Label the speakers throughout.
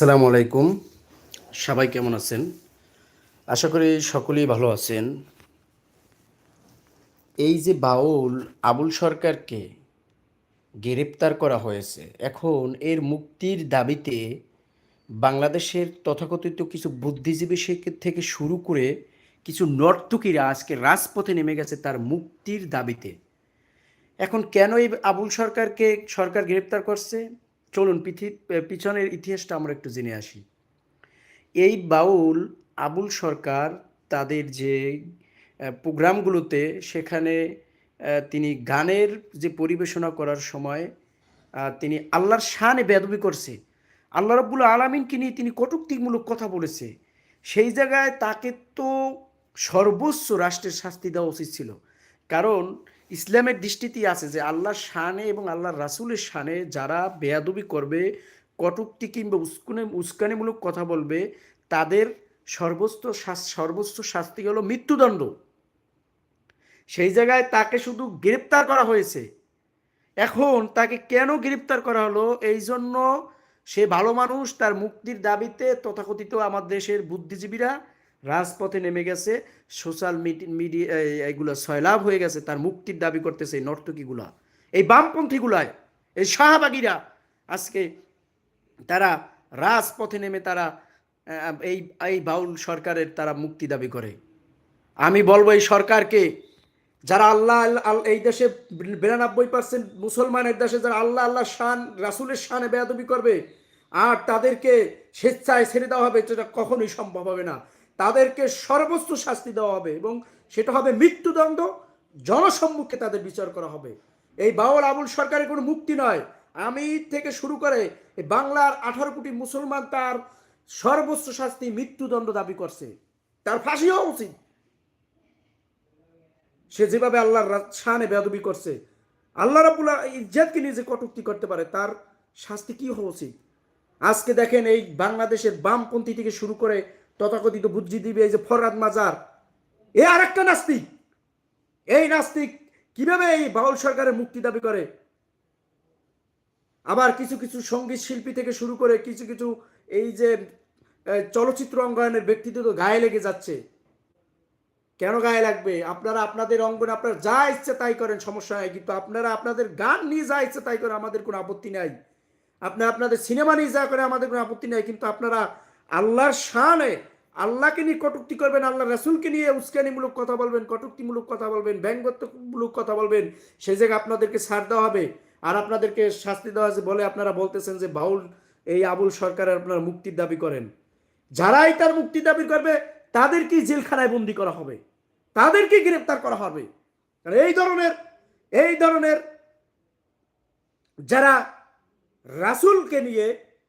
Speaker 1: আসসালামু আলাইকুম। সবাই কেমন আছেন? আশা করি সকলেই ভালো আছেন। এই যে বাউল, আবুল সরকারকে গ্রেপ্তার করা হয়েছে, এখন এর মুক্তির দাবিতে বাংলাদেশের তথাকথিত কিছু বুদ্ধিজীবী থেকে শুরু করে কিছু নর্তকীরা আজকে রাজপথে নেমে গেছে তার মুক্তির দাবিতে। এখন কেন এই আবুল সরকারকে সরকার গ্রেপ্তার করছে? চলুন পিছনের ইতিহাসটা আমরা একটু জেনে আসি। এই বাউল, আবুল সরকার তাদের যে প্রোগ্রামগুলোতে সেখানে তিনি গানের যে পরিবেশনা করার সময় তিনি আল্লাহর শানে বেদবি করছে। আল্লাহ রব্বুল আলমিনকে নিয়ে তিনি কটুক্তিমূলক কথা বলেছে। সেই জায়গায় তাকে তো সর্বোচ্চ রাষ্ট্রের শাস্তি দেওয়া উচিত ছিল। কারণ ইসলামের দৃষ্টিতে আছে যে আল্লাহর শানে এবং আল্লাহর রাসূলের শানে যারা বেয়াদবি করবে, কটুক্তি কিংবা উস্কুনে, উস্কানিমূলক কথা বলবে, তাদের সর্বোচ্চ সর্বোচ্চ শাস্তি হলো মৃত্যুদণ্ড। সেই জায়গায় তাকে শুধু গ্রেপ্তার করা হয়েছে। এখন তাকে কেন গ্রেপ্তার করা হলো? এই জন্য সে ভালো মানুষ, তার মুক্তির দাবিতে তথাকথিত আমার দেশের বুদ্ধিজীবীরা রাজপথে নেমে গেছে, সোশ্যাল মিডিয়া এইগুলো সয়লাভ হয়ে গেছে, তার মুক্তির দাবি করতেছে এই নর্তকীগুলা। এই বামপন্থীগুলায়, এই শাহবাগীরা, আজকে তারা রাজপথে নেমে তারা এই এই বাউল সরকারের তারা মুক্তি দাবি করে। আমি বলব এই সরকারকে, যারা আল্লাহ আল্লাহ- আল- এই দেশে বিরানব্বই পার্সেন্ট মুসলমানের দেশে যারা আল্লাহ আল্লাহ শান, রাসুলের শানে বেয়াদবি করবে, আর তাদেরকে স্বেচ্ছায় ছেড়ে দেওয়া হবে যেটা কখনোই সম্ভব হবে না। তাদেরকে সর্বোচ্চ শাস্তি দেওয়া হবে এবং সেটা হবে মৃত্যুদণ্ড। জনসম্মুখে তাদের বিচার করা হবে। এই বাউল আবুল সরকারের কোনো মুক্তি নয়। আমি থেকে শুরু করে বাংলার আঠারো কোটি মুসলমান তার সর্বোচ্চ শাস্তি মৃত্যুদণ্ড দাবি করছে। তার ফাঁসি হওয়া উচিত। সে যেভাবে আল্লাহর শানে বেদবি করছে, আল্লাহ রাবুল্লাহ ইজ্জাতকে নিজে কটুক্তি করতে পারে, তার শাস্তি কি হওয়া উচিত? আজকে দেখেন এই বাংলাদেশের বামপন্থী থেকে শুরু করে তথাকথিত বুদ্ধিজীবী এই যে ফরহাদ মাজার। এ আর একটা নাস্তিক। এই নাস্তিক কীভাবে এই বাউল সরকারের মুক্তি দাবি করে? আবার কিছু কিছু সংগীত শিল্পী থেকে শুরু করে কিছু কিছু এই যে চলচ্চিত্র অঙ্গনের ব্যক্তিত্ব তো গায়ে লেগে যাচ্ছে। কেন গায়ে লাগবে? আপনারা আপনাদের অঙ্গনে আপনারা যা ইচ্ছে তাই করেন, সমস্যা নাই। কিন্তু আপনারা আপনাদের গান নিয়ে যা ইচ্ছে তাই করেন, আমাদের কোনো আপত্তি নাই। আপনি আপনাদের সিনেমা নিয়ে যা করে আমাদের কোনো আপত্তি নাই। কিন্তু আপনারা আল্লাহর শানে আল্লাহকে নিয়ে কটুক্তি করবেন, আল্লাহ রাসুলকে নিয়ে উস্কানিমূলক কথা বলবেন, কটুক্তিমূলক কথা বলবেন, ব্যঙ্গত্বমূলক কথা বলবেন সেই জায়গায় আপনাদেরকে ছাড় দেওয়া হবে। আর আপনাদেরকে শাস্তি দেওয়া হয়েছে বলে আপনারা বলতেছেন যে, বাউল, এই আবুল সরকারের আপনারা মুক্তির দাবি করেন। যারাই তার মুক্তির দাবি করবে তাদেরকেই জেলখানায় বন্দি করা হবে। তাদেরকে গ্রেপ্তার করা হবে। এই ধরনের এই ধরনের যারা রাসূলকে নিয়ে,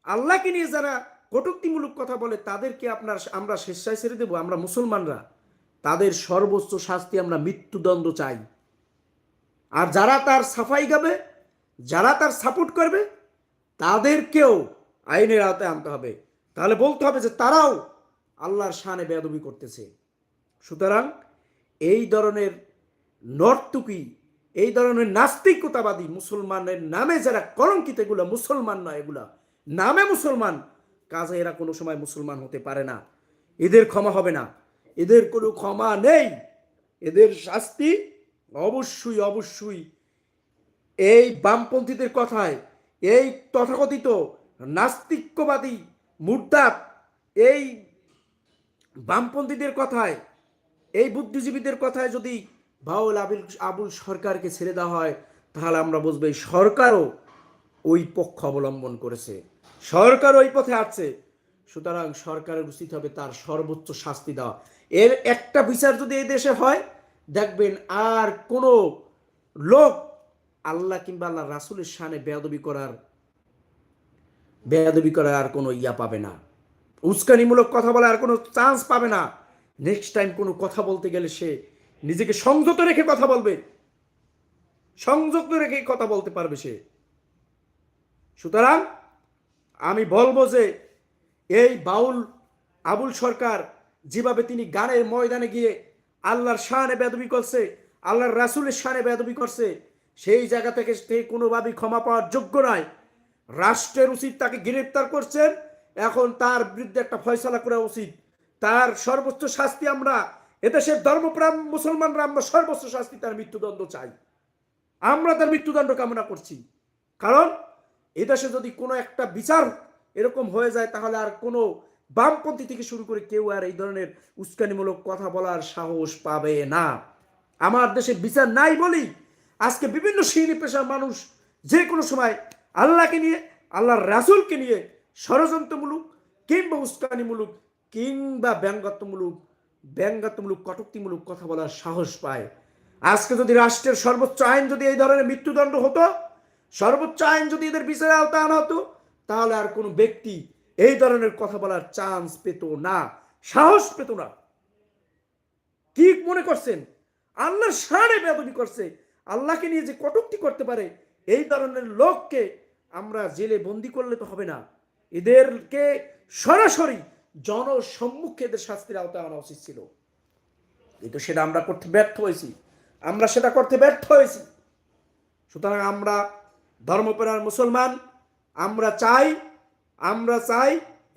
Speaker 1: আল্লাহকে নিয়ে যারা কটুক্তিমূলক কথা বলে তাদেরকে আপনার আমরা স্বেচ্ছায় ছেড়ে দেবো, আমরা মুসলমানরা। তাদের সর্বোচ্চ শাস্তি আমরা মৃত্যুদণ্ড চাই। আর যারা তার সাফাই গাবে, যারা তার সাপোর্ট করবে, তাদেরকেও আইনের আওতায় আনতে হবে। তাহলে বলতে হবে যে তারাও আল্লাহর শানে বেয়াদবি করতেছে। সুতরাং এই ধরনের নর্তুকি, এই ধরনের নাস্তিকতাবাদী মুসলমানের নামে যারা কলঙ্কিত, এগুলো মুসলমান নয়, এগুলা নামে মুসলমান কাজে এরা কোনো সময় মুসলমান হতে পারে না। এদের ক্ষমা হবে না। এদের কোনো ক্ষমা নেই। এদের শাস্তি অবশ্যই অবশ্যই। এই বামপন্থীদের কথায়, এই তথাকথিত, নাস্তিক্যবাদী মুদ্রাত এই বামপন্থীদের কথায়, এই বুদ্ধিজীবীদের কথায় যদি বাউল আবিল, আবুল সরকারকে ছেড়ে দেওয়া হয়, তাহলে আমরা বুঝব এই সরকারও ওই পক্ষ অবলম্বন করেছে। সরকার ওই পথে আছে সুতরাং সরকারের উচিত হবে তার সর্বোচ্চ শাস্তি দেওয়া। এর একটা বিচার যদি এই দেশে হয়, দেখবেন আর কোনো লোক আল্লাহ কিংবা আল্লাহ রাসুলের শানে বেয়াদবি করার বেয়াদবি করার আর কোনো ইয়া পাবে না। উস্কানিমূলক কথা বলার আর কোনো চান্স পাবে না। নেক্সট টাইম কোনো কথা বলতে গেলে সে নিজেকে সংযত রেখে কথা বলবে। সংযত রেখে কথা বলতে পারবে সে। সুতরাং আমি বলব যে এই বাউল, আবুল সরকার যেভাবে তিনি গানের ময়দানে গিয়ে আল্লাহর শানে বেদবি করছে, আল্লাহর রাসুলের শানে বেদবি করছে, সেই জায়গা থেকে কোনোভাবেই ক্ষমা পাওয়ার যোগ্য নয়। রাষ্ট্রের উচিত তাকে গ্রেপ্তার করছেন,
Speaker 2: এখন তার বিরুদ্ধে একটা ফয়সলা করা উচিত। তার সর্বোচ্চ শাস্তি আমরা, এদেশের ধর্মপ্রাণ মুসলমানরা আমরা সর্বোচ্চ শাস্তি, তার মৃত্যুদণ্ড চাই। আমরা তার মৃত্যুদণ্ড কামনা করছি। কারণ এদেশে যদি কোনো একটা বিচার এরকম হয়ে যায়, তাহলে আর কোনো বামপন্থী থেকে শুরু করে কেউ আর এই ধরনের উস্কানিমূলক কথা বলার সাহস পাবে না। আমার দেশে বিচার নাই বলি আজকে বিভিন্ন শ্রেণি পেশার মানুষ যে কোনো সময় আল্লাহকে নিয়ে, আল্লাহর রাসুলকে নিয়ে ষড়যন্ত্রমূলক কিংবা উস্কানিমূলক কিংবা ব্যঙ্গাত্মমূলক ব্যঙ্গাত্মমূলক, কটুক্তিমূলক কথা বলার সাহস পায়। আজকে যদি রাষ্ট্রের সর্বোচ্চ আইন যদি এই ধরনের মৃত্যুদণ্ড হতো সর্বোচ্চ আইন যদি এদের বিচারে আওতা আনা হতো, তাহলে আর কোনো ব্যক্তি এই ধরনের কথা বলার চান্স পেত না, সাহস পেত না। কি মনে করছেন? আল্লাহর সাড়ে বেদনি করছে। আল্লাহকে নিয়ে যে কটুক্তি করতে পারে, এই ধরনের লোককে আমরা জেলে বন্দি করলে তো হবে না। এদেরকে সরাসরি জনসম্মুখে এদের শাস্তির আওতায় আনা উচিত ছিল। কিন্তু সেটা আমরা করতে ব্যর্থ হয়েছি। আমরা সেটা করতে ব্যর্থ হয়েছি। সুতরাং আমরা ধর্মপ্রাণ মুসলমান, আমরা চাই আমরা চাই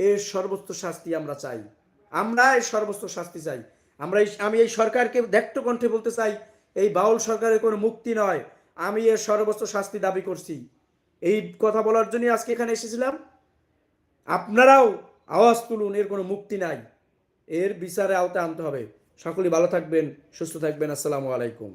Speaker 2: এর সর্বোচ্চ শাস্তি আমরা চাই। আমরা এর সর্বোচ্চ শাস্তি চাই। আমরা এই, আমি এই সরকারকে দেখতে কণ্ঠে বলতে চাই, এই বাউল সরকারের কোনো মুক্তি নয়। আমি এর সর্বোচ্চ শাস্তি দাবি করছি। এই কথা বলার জন্যই আজকে এখানে এসেছিলাম। আপনারাও আওয়াজ তুলুন, এর কোনো মুক্তি নাই। এর বিচারে আওতায় আনতে হবে। সকলেই ভালো থাকবেন, সুস্থ থাকবেন। আসসালামু আলাইকুম।